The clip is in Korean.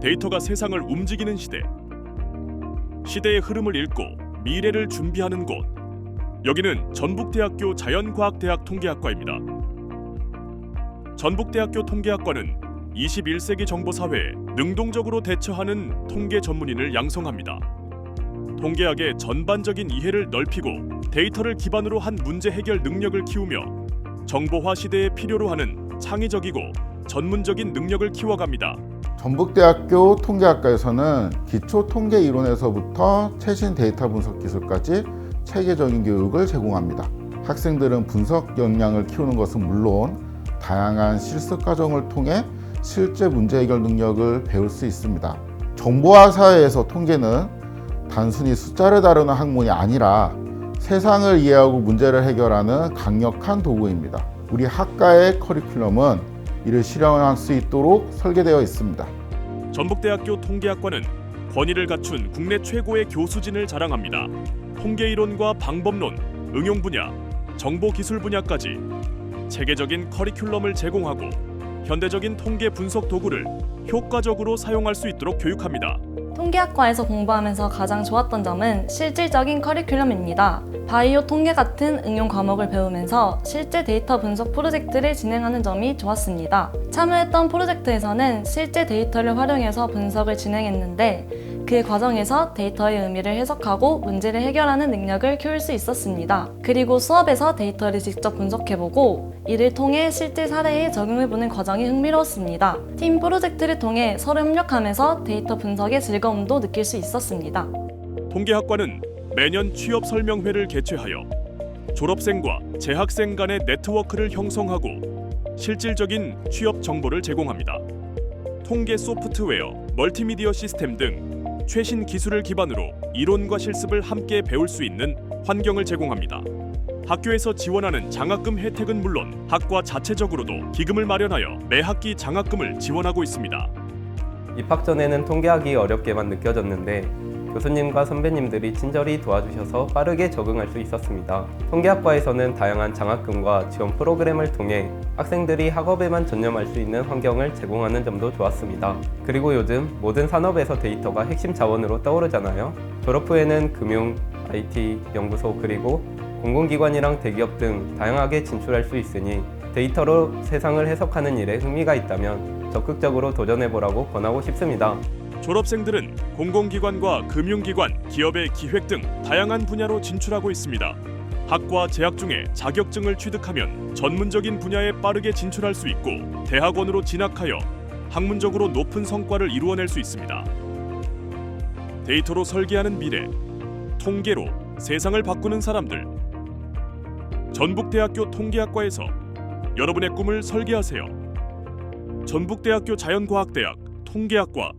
데이터가 세상을 움직이는 시대. 시대의 흐름을 읽고 미래를 준비하는 곳. 여기는 전북대학교 자연과학대학 통계학과입니다. 전북대학교 통계학과는 21세기 정보 사회에 능동적으로 대처하는 통계 전문인을 양성합니다. 통계학의 전반적인 이해를 넓히고 데이터를 기반으로 한 문제 해결 능력을 키우며 정보화 시대에 필요로 하는 창의적이고 전문적인 능력을 키워갑니다. 전북대학교 통계학과에서는 기초 통계 이론에서부터 최신 데이터 분석 기술까지 체계적인 교육을 제공합니다. 학생들은 분석 역량을 키우는 것은 물론 다양한 실습 과정을 통해 실제 문제 해결 능력을 배울 수 있습니다. 정보화 사회에서 통계는 단순히 숫자를 다루는 학문이 아니라 세상을 이해하고 문제를 해결하는 강력한 도구입니다. 우리 학과의 커리큘럼은 이를 실현할 수 있도록 설계되어 있습니다. 전북대학교 통계학과는 권위를 갖춘 국내 최고의 교수진을 자랑합니다. 통계 이론과 방법론, 응용 분야, 정보 기술 분야까지 체계적인 커리큘럼을 제공하고 현대적인 통계 분석 도구를 효과적으로 사용할 수 있도록 교육합니다. 통계학과에서 공부하면서 가장 좋았던 점은 실질적인 커리큘럼입니다. 바이오 통계 같은 응용 과목을 배우면서 실제 데이터 분석 프로젝트를 진행하는 점이 좋았습니다. 참여했던 프로젝트에서는 실제 데이터를 활용해서 분석을 진행했는데 그 과정에서 데이터의 의미를 해석하고 문제를 해결하는 능력을 키울 수 있었습니다. 그리고 수업에서 데이터를 직접 분석해보고 이를 통해 실제 사례에 적용해보는 과정이 흥미로웠습니다. 팀 프로젝트를 통해 서로 협력하면서 데이터 분석의 즐거움도 느낄 수 있었습니다. 통계학과는 매년 취업 설명회를 개최하여 졸업생과 재학생 간의 네트워크를 형성하고 실질적인 취업 정보를 제공합니다. 통계 소프트웨어, 멀티미디어 시스템 등 최신 기술을 기반으로 이론과 실습을 함께 배울 수 있는 환경을 제공합니다. 학교에서 지원하는 장학금 혜택은 물론 학과 자체적으로도 기금을 마련하여 매 학기 장학금을 지원하고 있습니다. 입학 전에는 통계하기 어렵게만 느껴졌는데 교수님과 선배님들이 친절히 도와주셔서 빠르게 적응할 수 있었습니다. 통계학과에서는 다양한 장학금과 지원 프로그램을 통해 학생들이 학업에만 전념할 수 있는 환경을 제공하는 점도 좋았습니다. 그리고 요즘 모든 산업에서 데이터가 핵심 자원으로 떠오르잖아요. 졸업 후에는 금융, IT, 연구소 그리고 공공기관이랑 대기업 등 다양하게 진출할 수 있으니 데이터로 세상을 해석하는 일에 흥미가 있다면 적극적으로 도전해보라고 권하고 싶습니다. 졸업생들은 공공기관과 금융기관, 기업의 기획 등 다양한 분야로 진출하고 있습니다. 학과 재학 중에 자격증을 취득하면 전문적인 분야에 빠르게 진출할 수 있고 대학원으로 진학하여 학문적으로 높은 성과를 이루어낼 수 있습니다. 데이터로 설계하는 미래, 통계로 세상을 바꾸는 사람들. 전북대학교 통계학과에서 여러분의 꿈을 설계하세요. 전북대학교 자연과학대학 통계학과